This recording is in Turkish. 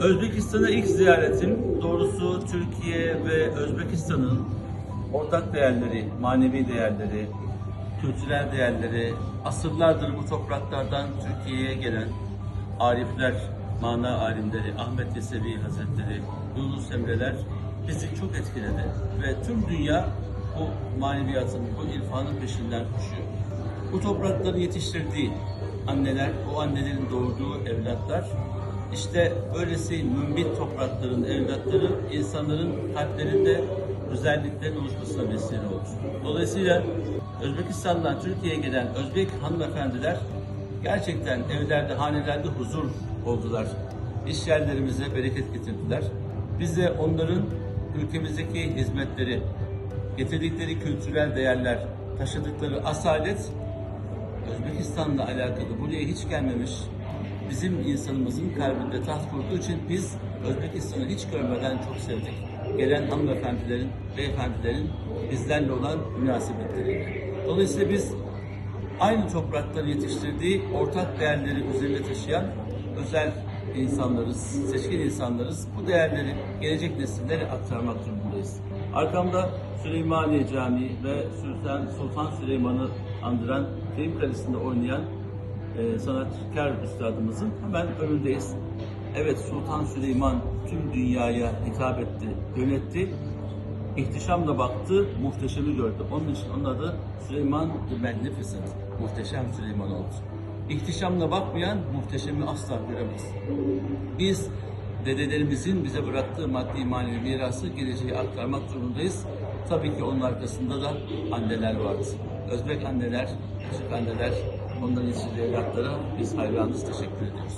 Özbekistan'a ilk ziyaretim doğrusu Türkiye ve Özbekistan'ın ortak değerleri, manevi değerleri, kültürel değerleri, asırlardır bu topraklardan Türkiye'ye gelen arifler, mana alimleri, Ahmet Yesevi Hazretleri, Yunus Emre'ler bizi çok etkiledi ve tüm dünya bu maneviyatın, bu irfanın peşinden koşuyor. Bu toprakları yetiştirdiği anneler, o annelerin doğurduğu evlatlar işte böylesi mümbit toprakların evlatları insanların kalplerinde özelliklerin oluşmasına vesile olur. Dolayısıyla Özbekistan'dan Türkiye'ye gelen Özbek hanımefendiler gerçekten evlerde, hanelerde huzur oldular. İş yerlerimize bereket getirdiler. Biz de onların ülkemizdeki hizmetleri, getirdikleri kültürel değerler, taşıdıkları asalet Özbekistan'la alakalı buraya hiç gelmemiş bizim insanımızın kalbinde taht kurduğu için biz Özbekistan'ı hiç görmeden çok sevdik. Gelen hanımefendilerin, beyefendilerin bizlerle olan münasebetleri. Dolayısıyla biz aynı toprakları yetiştirdiği ortak değerleri üzerinde taşıyan özel insanlarız, seçkin insanlarız. Bu değerleri gelecek nesillere aktarmak durumundayız. Arkamda Süleymaniye Camii ve Sultan, Sultan Süleyman'ı andıran Film Kalesi'nde oynayan e, sanatkar üstadımızın hemen önündeyiz. Evet Sultan Süleyman tüm dünyaya hitap etti, yönetti. İhtişamla baktı, muhteşemi gördü. Onun için onun adı Süleyman Magnificent, muhteşem Süleyman oldu. İhtişamla bakmayan muhteşemi asla göremez. Biz dedelerimizin bize bıraktığı maddi manevi mirası geleceğe aktarmak durumundayız. Tabii ki onun arkasında da anneler vardı. Özbek anneler, Türk anneler, onların yetiştirdiği evlatlara biz hayranız, teşekkür ediyoruz.